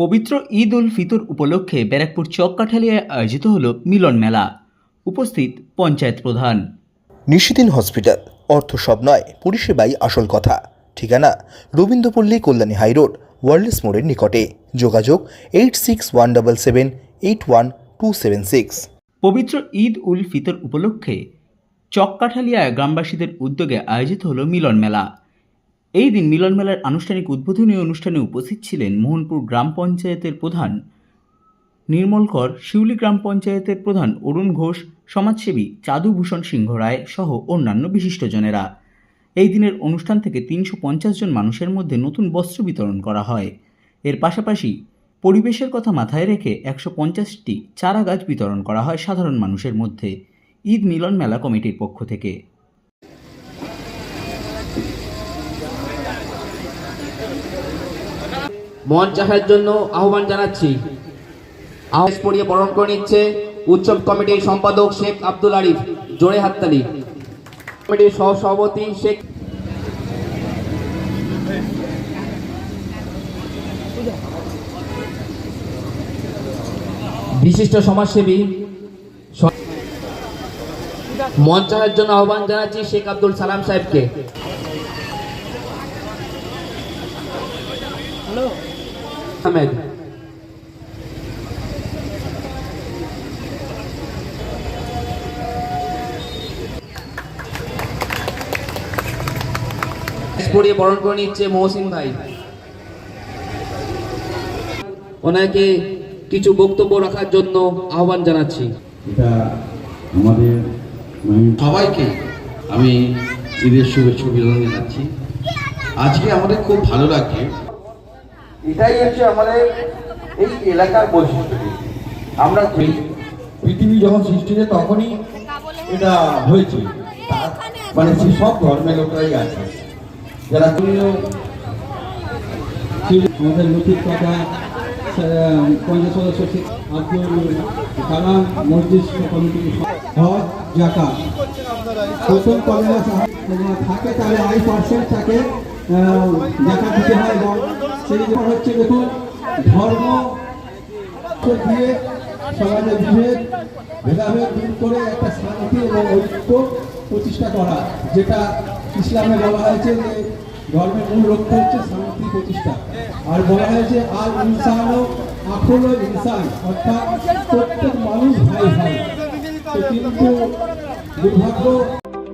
পবিত্র ঈদ উল ফিতর উপলক্ষে ব্যারাকপুর চককাঠালিয়ায় আয়োজিত হল মিলন মেলা। উপস্থিত পঞ্চায়েত প্রধান। নিশিদিন হসপিটাল অর্থ সব নয় পরিষেবাই আসল কথা। ঠিকানা রবীন্দ্রপল্লী কল্যাণী হাইরোড ওয়ার্ল্ডস মোড়ের নিকটে। যোগাযোগ eight six one double seven eight one two seven six. পবিত্র ঈদ উল ফিতর উপলক্ষে চককাঠালিয়ায় গ্রামবাসীদের উদ্যোগে আয়োজিত হল মিলন মেলা। এই দিন মিলন মেলার আনুষ্ঠানিক উদ্বোধনী অনুষ্ঠানে উপস্থিত ছিলেন মোহনপুর গ্রাম পঞ্চায়েতের প্রধান নির্মল কর, শিউলি গ্রাম পঞ্চায়েতের প্রধান অরুণ ঘোষ, সমাজসেবী চাদুভূষণ সিংহ রায় সহ অন্যান্য বিশিষ্টজনেরা। এই দিনের অনুষ্ঠান থেকে তিনশো পঞ্চাশ জন মানুষের মধ্যে নতুন বস্ত্র বিতরণ করা হয়। এর পাশাপাশি পরিবেশের কথা মাথায় রেখে একশো পঞ্চাশটি চারা গাছ বিতরণ করা হয় সাধারণ মানুষের মধ্যে। ঈদ মিলন মেলা কমিটির পক্ষ থেকে। মন চাষের জন্য আহ্বান জানাচ্ছি। আহ্বান পড়িয়ে বরণ করে নিচ্ছে উৎসব কমিটির সম্পাদক শেখ আব্দুল আরিফ, জোরে হাততালি। কমিটির সহ সভাপতি শেখ বিশিষ্ট সমাজসেবী চাষের জন্য আহ্বান জানাচ্ছি শেখ আব্দুল সালাম সাহেবকে। আহমেদ পড়িয়ে বরণ করে নিচ্ছে মহসিন ভাই ওনাকে কিছু বক্তব্য রাখার জন্য আহ্বান জানাচ্ছি। এটা আমাদের সবাইকে আমি ঈদের শুভেচ্ছা অভিনন্দন জানাচ্ছি। আজকে আমাদের খুব ভালো লাগছে এটাই হচ্ছে আমাদের এই এলাকার বৈশিষ্ট্য। আমরা পৃথিবী যখন সৃষ্টি হয়েছে তখনই এটা হয়েছে। মানে সে সব ধর্মের লোকরাই আছে। যারা আমাদের নথির কথা পঞ্চায়েত সদস্য আব্দুল কালাম মসজিদ কমিটি, হজ জাকা প্রথম থাকে তাহলে আই পার্সেন্ট তাকে জাকা দিতে হয় এবং সেই হচ্ছে দেখুন ধর্ম দিয়ে সমাজের বিভেদ, ভেদাভেদ দূর করে একটা শান্তি এবং ঐক্য প্রতিষ্ঠা করা, যেটা ইসলামে বলা হয়েছে যে ধর্মের মূল লক্ষ্য হচ্ছে শান্তি প্রতিষ্ঠা। আর বলা হয়েছে আল ইনসান আখল ইনসান, অর্থাৎ প্রত্যেক মানুষ ভাই ভাই। কিন্তু দুর্ভাগ্য